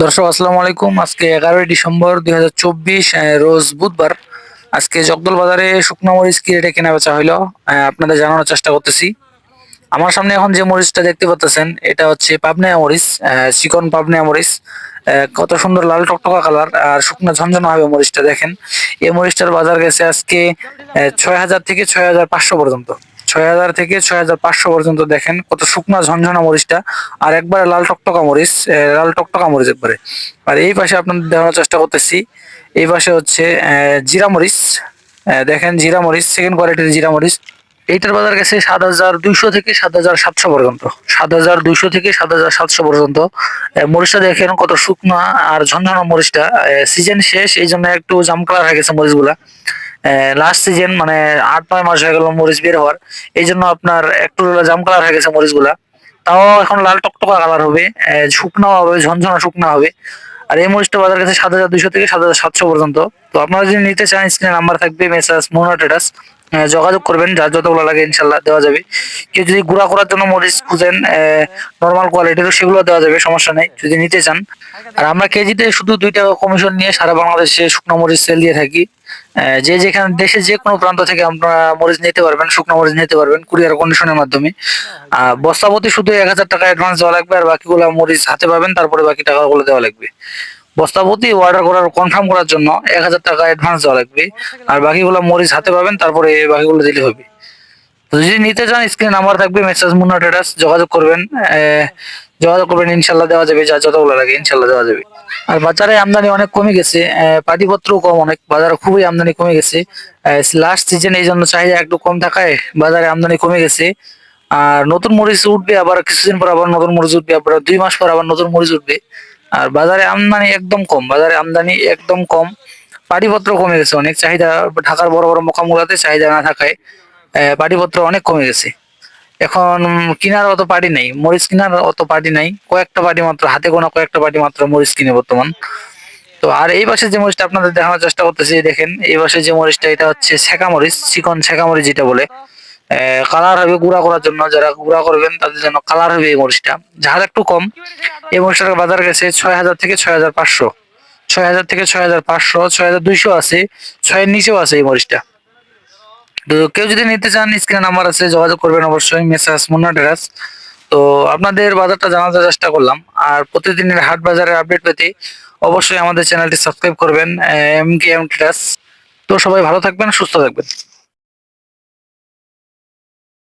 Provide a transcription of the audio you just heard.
দর্শক, আসসালামু আলাইকুম। আজকে এগারোই ডিসেম্বর দুই হাজার চব্বিশ রোজ বুধবার। আজকে জগদল বাজারে শুকনো মরিচ কি রেটে কেনা বেচা হইল? আপনাদের জানানোর চেষ্টা করতেছি। আমার সামনে এখন যে মরিচটা দেখতে পাচ্ছেন এটা হচ্ছে পাবনায়া মরিচ চিকন পাবনায়া মরিচ। কত সুন্দর লাল টকটকা কালার আর শুকনো ঝনঝনা হবে মরিচটা, দেখেন। এই মরিচটার বাজার গেছে আজকে ছয় হাজার থেকে ছয় হাজার পাঁচশো পর্যন্ত। ছয় হাজার থেকে ছয় হাজার পাঁচশো পর্যন্ত দেখেন, কত শুকনো ঝনঝনা মরিচটা, আর একবারে লাল টকটকা মরিচ লাল টকটকা মরিচ একবারে। আর এই পাশে আপনাদের দেখানোর চেষ্টা করতেছি, এই পাশে হচ্ছে জিরা মরিচ দেখেন জিরা মরিচ সেকেন্ড কোয়ালিটির জিরা মরিচ, এইটার বাজার গেছে সাত হাজার দুইশো থেকে সাত হাজার সাতশো পর্যন্ত, সাত হাজার দুইশো থেকে সাত হাজার সাতশো পর্যন্ত। মরিচটা দেখেন কত শুকনো আর ঝনঝনা মরিচটা সিজন শেষ, এই জন্য একটু জাম কালার হয়ে গেছে মরিচগুলা। লাস্ট সিজন মানে আট, নয় মাস হয়ে গেল মরিচ বের হওয়ার। এই জন্য আপনার একটু জাম কালার হয়ে গেছে মরিচগুলা। তাও এখন লাল টকটকা কালার হবে শুকনো হবে, ঝনঝনা শুকনো হবে। আর এই মরিচটা বাজার কাছে সাত হাজার দুইশো থেকে সাত হাজার সাতশো পর্যন্ত। তো আপনারা যদি নিতে চান স্ক্রিনে নাম্বার থাকবে মেসাজ মোনা ট্রেডার্স যোগাযোগ করবেন, যার যতগুলো লাগে ইনশাল্লাহ দেওয়া যাবে। কেউ যদি গুঁড়া করার জন্য মরিচ খুঁজেন নর্মাল কোয়ালিটির সেগুলো দেওয়া যাবে, সমস্যা নেই। যদি নিতে চান। আর আমরা কেজিতে শুধু দুইটা কমিশন নিয়ে সারা বাংলাদেশে শুকনো মরিচ সেল দিয়ে থাকি। যে যেখানে দেশে যে কোনো প্রান্ত থেকে আপনারা মরিচ নিতে পারবেন শুকনো মরিচ নিতে পারবেন কুরিয়ার কন্ডিশনের মাধ্যমে। আহ, বস্তাপতি শুধু এক হাজার টাকা অ্যাডভান্স দেওয়া লাগবে আর বাকিগুলো মরিচ হাতে পাবেন তারপরে বাকি টাকাগুলো দেওয়া লাগবে। বস্তা বস্তাপতি অর্ডার করার কনফার্ম করার জন্য এক হাজার টাকা অ্যাডভান্স দেওয়া লাগবে। আর বাকিগুলো মরিচ হাতে পাবেন তারপরে বাকিগুলো দিলে হবে। যদি নিতে চান স্ক্রিনে নাম্বার থাকবে মেসেজ মুন্না ট্রেডার্স যোগাযোগ করবেন। আহ, যোগাযোগ করবেন ইনশাল্লাহ দেওয়া যাবে যা যতগুলো লাগে ইনশাল্লাহ দেওয়া যাবে। আর বাজারে আমদানি অনেক কমে গেছে আহ, পাটিপত্রও কম অনেক বাজারে খুবই আমদানি কমে গেছে। লাস্ট সিজন এই জন্য চাহিদা একটু কম থাকায় বাজারে আমদানি কমে গেছে। আর নতুন মরিচ উঠবে আবার কিছুদিন পর আবার নতুন মরিচ উঠবে আবার দুই মাস পর আবার নতুন মরিচ উঠবে। আর বাজারে আমদানি একদম কম বাজারে আমদানি একদম কম। পাটিপত্র কমে গেছে অনেক চাহিদা ঢাকার বড় বড় মোকামগুলাতে চাহিদা না থাকায় পাটিপত্র অনেক কমে গেছে। এখন কিনার অত পার্টি নাই, মরিচ কিনার অত পার্টি নাই, কয়েকটা পার্টি মাত্র, হাতে গোনা কয়েকটা পার্টি মাত্র মরিচ কিনে বর্তমান। তো আর এই পাশে যে মরিচটা আপনাদের দেখানোর চেষ্টা করতেছি দেখেন, এই পাশে যে মরিচটা, এটা হচ্ছে শেখা মরিচ, চিকন শেখা মরিচ যেটা বলে। কালার হবে গুঁড়া করার জন্য, যারা গুঁড়া করবেন, তাদের জন্য কালার হবে এই মরিচটা। ঝাল একটু কম, এই মরিচটার বাজার গেছে ছয় হাজার থেকে ছয় হাজার পাঁচশো। ছয় হাজার থেকে ছয় হাজার পাঁচশো, ছয় হাজার দুইশো আছে, ছয়ের নিচেও আছে এই মরিচটা। তো কেউ যদি নিতে চান, স্ক্রিনে নাম্বার আছে, যোগাযোগ করবেন অবশ্যই মেসাজ মুন্না ডেরাস তো আপনাদের বাজারটা জানার চেষ্টা করলাম, আর প্রতিদিনের হাট বাজারের আপডেট পেতে অবশ্যই আমাদের চ্যানেলটি সাবস্ক্রাইব করবেন এম কে, এম টেরাস। তো সবাই ভালো থাকবেন, সুস্থ থাকবেন।